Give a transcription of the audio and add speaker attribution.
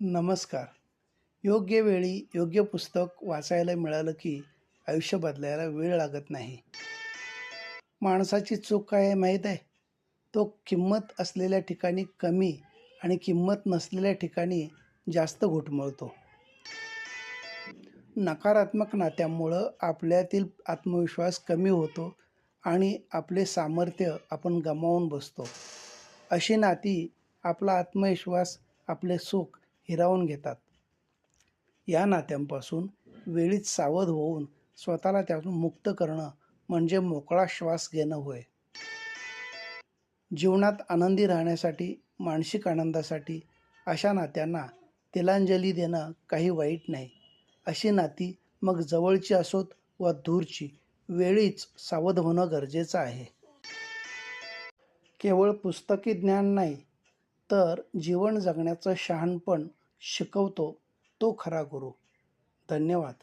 Speaker 1: नमस्कार. योग्य वेळी योग्य पुस्तक वाचायला मिळालं की आयुष्य बदलायला वेळ लागत नाही. माणसाची चूक काय आहे माहीत आहे? तो किंमत असलेल्या ठिकाणी कमी आणि किंमत नसलेल्या ठिकाणी जास्त घुटमळतो नकारात्मक नात्यामुळं आपल्यातील आत्मविश्वास कमी होतो आणि आपले सामर्थ्य आपण गमावून बसतो. अशी नाती आपला आत्मविश्वास आपले सुख हिरावून घेतात. या नात्यांपासून वेळीच सावध होऊन स्वतःला त्यातून मुक्त करणं म्हणजे मोकळा श्वास घेणं होय. जीवनात आनंदी राहण्यासाठी मानसिक आनंदासाठी अशा नात्यांना तिलांजली देणं काही वाईट नाही. अशी नाती मग जवळची असोत वा दूरची वेळीच सावध होणं गरजेचं आहे. केवळ पुस्तकी ज्ञान नाही तर जीवन जगण्याचं शहाणपण शिकवतो तो खरा गुरु. धन्यवाद.